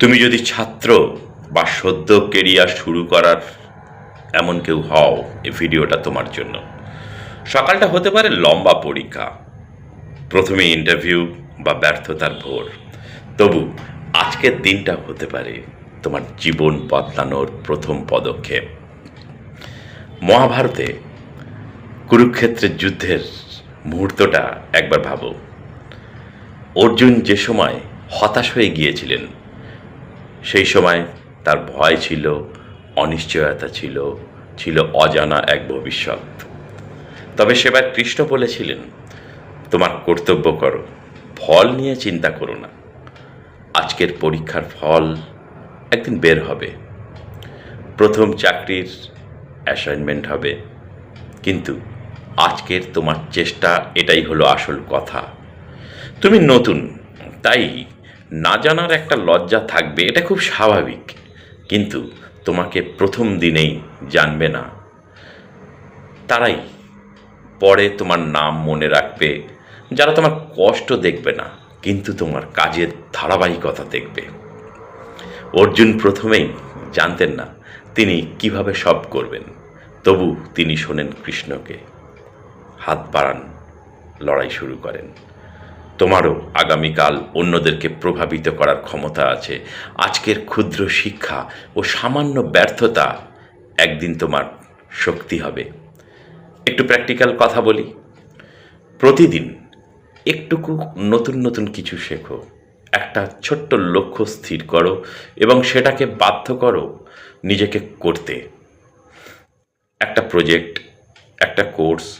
তুমি যদি ছাত্র বা সদ্য কেরিয়ার শুরু করার এমন কেউ হও এই ভিডিওটা তোমার জন্য। সকালটা হতে পারে লম্বা পরীক্ষা, প্রথমে ইন্টারভিউ বা ব্যর্থতার ভোর। তবু আজকের দিনটা হতে পারে তোমার জীবন বদলানোর প্রথম পদক্ষেপ। মহাভারতে কুরুক্ষেত্রের যুদ্ধের মুহূর্তটা একবার ভাবো। অর্জুন যে সময় হতাশ হয়ে গিয়েছিলেন সেই সময় তার ভয় ছিল, অনিশ্চয়তা ছিল ছিল অজানা এক ভবিষ্যৎ। তবে সেবার কৃষ্ণ বলেছিলেন, তোমার কর্তব্য করো, ফল নিয়ে চিন্তা করো না। আজকের পরীক্ষার ফল একদিন বের হবে। প্রথম চাকরির অ্যাসাইনমেন্ট হবে। কিন্তু আজকের তোমার চেষ্টা এটাই হলো আসল কথা। তুমি নতুন, তাই না জানার একটা লজ্জা থাকবে, এটা খুব স্বাভাবিক। কিন্তু তোমাকে প্রথম দিনেই জানবে না। তারাই পরে তোমার নাম মনে রাখবে। যারা তোমার কষ্ট দেখবে না, কিন্তু তোমার কাজের ধারাবাহিকতা দেখবে। অর্জুন প্রথমেই জানতেন না তিনি কীভাবে সব করবেন। তবু তিনি শোনেন কৃষ্ণকে। হাত বাড়ান, লড়াই শুরু করেন। তোমারও আগামীকাল অন্যদেরকে প্রভাবিত করার ক্ষমতা আছে। আজকের ক্ষুদ্র শিক্ষা ও সামান্য ব্যর্থতা একদিন তোমার শক্তি হবে। একটু প্র্যাকটিক্যাল কথা বলি। প্রতিদিন একটুকু নতুন নতুন কিছু শেখো। একটা ছোট্ট লক্ষ্য স্থির করো এবং সেটাকে বাধ্য করো নিজেকে করতে। একটা প্রজেক্ট একটা কোর্স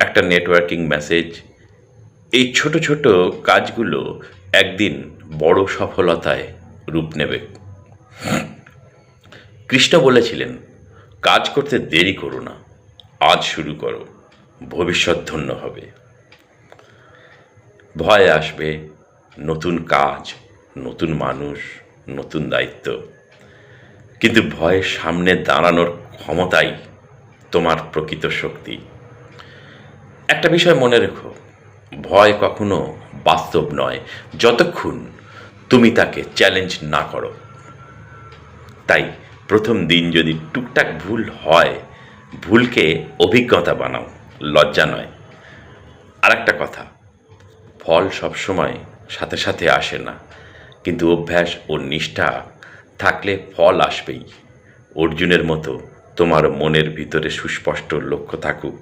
একটা নেটওয়ার্কিং মেসেজ এই ছোট ছোট কাজগুলো একদিন বড় সফলতায় রূপ নেবে। কৃষ্ণ বলেছিলেন, কাজ করতে দেরি করো না, আজ শুরু করো, ভবিষ্যৎ ধন্য হবে। ভয় আসবে, নতুন কাজ, নতুন মানুষ, নতুন দায়িত্ব। কিন্তু ভয়ের সামনে দাঁড়ানোর ক্ষমতাই তোমার প্রকৃত শক্তি। একটা বিষয় মনে রেখো ভয় কখনো বাস্তব নয়। যতক্ষণ তুমি তাকে চ্যালেঞ্জ না করো। তাই প্রথম দিন যদি টুকটাক ভুল হয়, ভুলকে অভিজ্ঞতা বানাও, লজ্জা নয়। আর একটা কথা, ফল সবসময় সাথে সাথে আসে না। কিন্তু অভ্যাস ও নিষ্ঠা থাকলে ফল আসবেই। অর্জুনের মতো তোমার মনের ভিতরে সুস্পষ্ট লক্ষ্য থাকুক।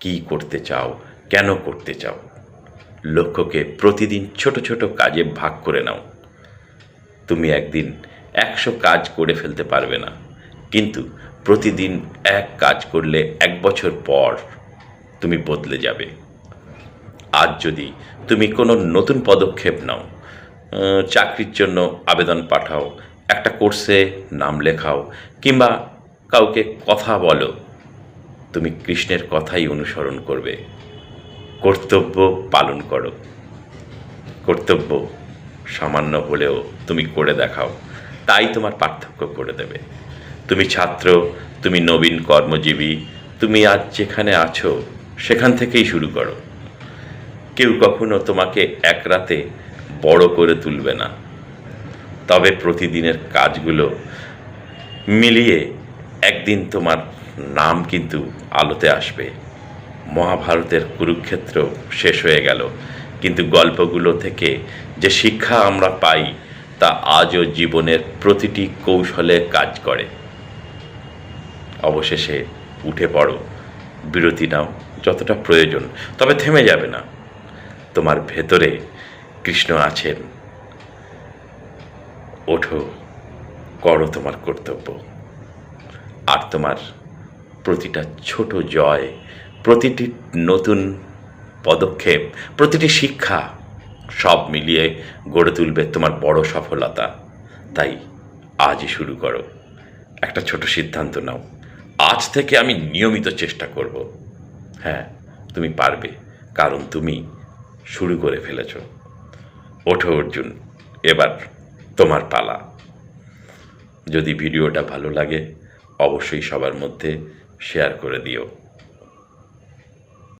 কী করতে চাও, কেন করতে চাও? লক্ষ্যকে প্রতিদিন ছোট ছোট কাজে ভাগ করে নাও। তুমি একদিন একশো কাজ করে ফেলতে পারবে না, কিন্তু প্রতিদিন এক কাজ করলে এক বছর পর তুমি বদলে যাবে। আজ যদি তুমি কোনো নতুন পদক্ষেপ নাও চাকরির জন্য আবেদন পাঠাও, একটা কোর্সে নাম লেখাও, কিংবা কাউকে কথা বলো, তুমি কৃষ্ণের কথাই অনুসরণ করবে। কর্তব্য পালন করো। কর্তব্য সামান্য হলেও তুমি করে দেখাও। তাই তোমার পার্থক্য করে দেবে। তুমি ছাত্র, তুমি নবীন কর্মজীবী, তুমি আজ যেখানে আছো, সেখান থেকেই শুরু করো। কেউ কখনো তোমাকে এক রাতে বড় করে তুলবে না। তবে প্রতিদিনের কাজগুলো মিলিয়ে একদিন তোমার নাম কিন্তু আলোতে আসবে। মহাভারতের কুরুক্ষেত্র শেষ হয়ে গেল। কিন্তু গল্পগুলো থেকে যে শিক্ষা আমরা পাই, তা আজও জীবনের প্রতিটি কৌশলে কাজ করে। অবশেষে উঠে পড়ো। বিরতি নাও, যতটা প্রয়োজন। তবে থেমে যাবে না। তোমার ভেতরে কৃষ্ণ আছেন। ওঠো, করো তোমার কর্তব্য। আর তোমার প্রতিটা ছোট জয় প্রতিটি নতুন পদক্ষেপ, প্রতিটি শিক্ষা সব মিলিয়ে গড়ে তুলবে তোমার বড় সফলতা। তাই আজই শুরু করো। একটা ছোট সিদ্ধান্ত নাও। আজ থেকে আমি নিয়মিত চেষ্টা করব। হ্যাঁ তুমি পারবে, কারণ তুমি শুরু করে ফেলেছ। ওঠো অর্জুন, এবার তোমার পালা। যদি ভিডিওটা ভালো লাগে, অবশ্যই সবার মধ্যে শেয়ার করে দিও।